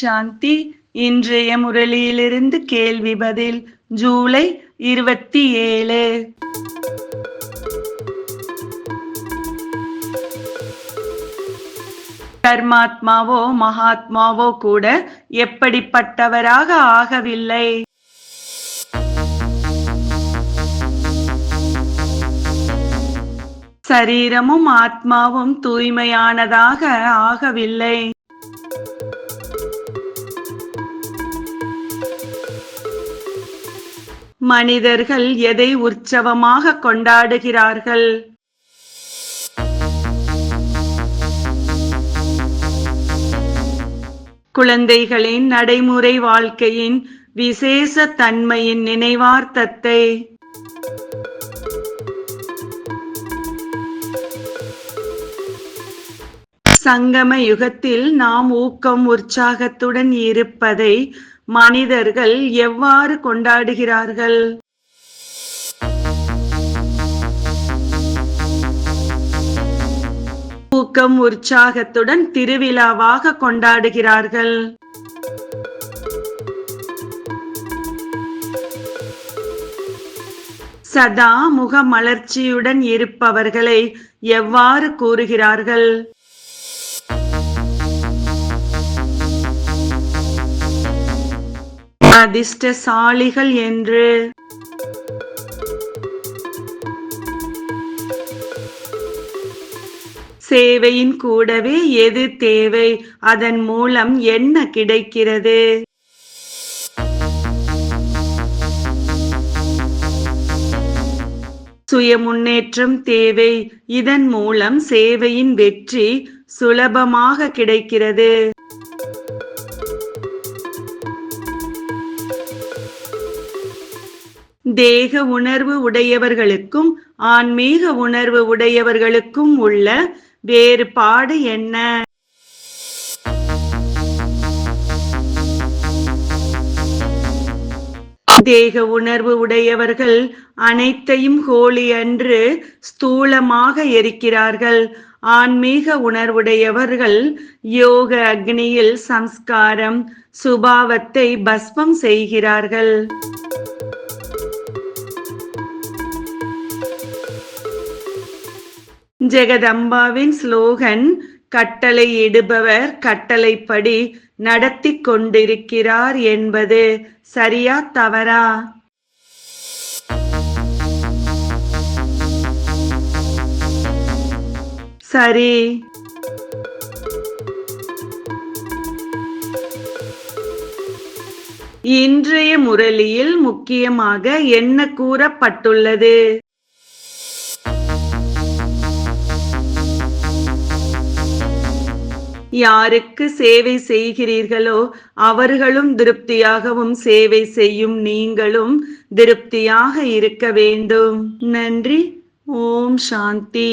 சாந்தி. இன்றைய முரளியிலிருந்து கேள்வி பதில் ஜூலை இருபத்தி ஏழு. கர்மாத்மாவோ மகாத்மாவோ கூட எப்படிப்பட்டவராக ஆகவில்லை? சரீரமும் ஆத்மாவும் தூய்மையானதாக ஆகவில்லை. மனிதர்கள் எதை உற்சவமாக கொண்டாடுகிறார்கள்? குழந்தைகளின் நடைமுறை வாழ்க்கையின் விசேஷ தன்மையின் நினைவார்த்தத்தை சங்கம யுகத்தில் நாம் ஊக்கம் உற்சாகத்துடன் இருப்பதை மனிதர்கள் எவ்வாறு கொண்டாடுகிறார்கள்? ஊக்கம் உற்சாகத்துடன் திருவிழாவாக கொண்டாடுகிறார்கள். சதா முகமலர்ச்சியுடன் இருப்பவர்களை எவ்வாறு கூறுகிறார்கள்? அதிர்ஷ்டசாலிகள் என்று. சேவையின் கூடவே எது தேவை? அதன் மூலம் என்ன கிடைக்கிறது? சுய முன்னேற்றம் தேவை. இதன் மூலம் சேவையின் வெற்றி சுலபமாக கிடைக்கிறது. தேக உணர்வு உடையவர்களுக்கும் ஆன்மீக உணர்வு உடையவர்களுக்கும் உள்ள வேறுபாடு என்ன? தேக உணர்வு உடையவர்கள் அனைத்தையும் ஹோலி அன்று ஸ்தூலமாக எரிக்கிறார்கள். ஆன்மீக உணர்வுடையவர்கள் யோக அக்னியில் சம்ஸ்காரம் சுபாவத்தை பஸ்பம் செய்கிறார்கள். ஜெகதம்பாவின் ஸ்லோகன் கட்டளை இடுபவர் கட்டளைப்படி நடத்தி கொண்டிருக்கிறார் என்பது சரியா தவறா? சரி. இன்றைய முரளியில் முக்கியமாக என்ன கூறப்பட்டுள்ளது? யாருக்கு சேவை செய்கிறீர்களோ அவர்களும் திருப்தியாகவும் சேவை செய்யும் நீங்களும் திருப்தியாக இருக்க வேண்டும். நன்றி. ஓம் சாந்தி.